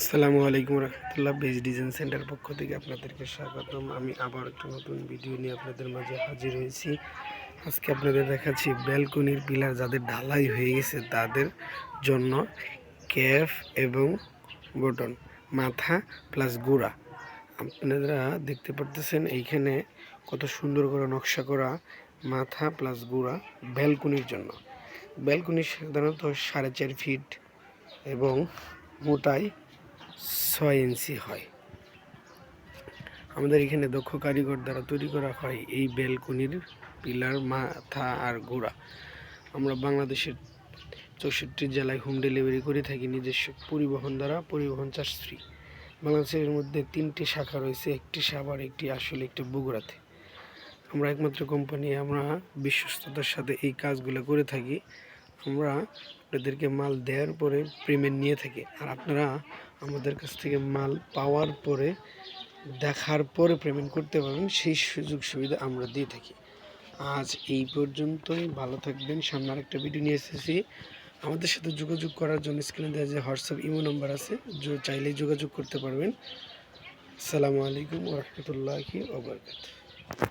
আসসালামু আলাইকুম রহমতুল্লাহ, base design centre পক্ষ থেকে আপনাদেরকে স্বাগতম। আমি আবার একটা নতুন ভিডিও নিয়ে আপনাদের মাঝে হাজির হয়েছি। আজকে আপনাদের দেখাচ্ছি ব্যালকনির পিলার যাদের ঢালাই হয়ে গেছে তাদের জন্য ক্যাফ এবং বটন, মাথা প্লাস গুড়া। আপনারা দেখতে পারতেছেন এইখানে কত সুন্দর করে নকশা করা মাথা প্লাস গুড়া ব্যালকনির জন্য। ব্যালকনি সাধারণত সাড়ে চার ফিট এবং মোটাই ছয় ইঞ্চি হয়। আমাদের এখানে দক্ষ কারিগর দ্বারা তৈরি করা হয় এই বেলকনির পিলার, মাথা আর গোড়া। আমরা বাংলাদেশের চৌষট্টি জেলায় হোম ডেলিভারি করে থাকি নিজস্ব পরিবহন দ্বারা, পরিবহন চার্জ বাংলাদেশের মধ্যে তিনটি শাখা রয়েছে, একটি সাভার, একটি আসলে, একটি বগুড়াতে। আমরা একমাত্র কোম্পানি আমরা বিশ্বস্ততার সাথে এই কাজগুলো করে থাকি। আমরা আপনাদেরকে মাল দেওয়ার পরে পেমেন্ট নিয়ে থাকি। আর আপনারা আমাদের কাছ থেকে মাল পাওয়ার পরে দেখার পরে পেমেন্ট করতে পারবেন, সেই সুযোগ সুবিধা আমরা দিয়ে থাকি। আজ এই পর্যন্তই, ভালো থাকবেন। সামনে আরেকটা ভিডিও নিয়ে এসেছি। আমাদের সাথে যোগাযোগ করার জন্য স্ক্রিনে দেওয়া যে হোয়াটসঅ্যাপ ইমো নাম্বার আছে, যো- চাইলেই যোগাযোগ করতে পারবেন। আসসালামু আলাইকুম রহমতুল্লাহি ওবরকাত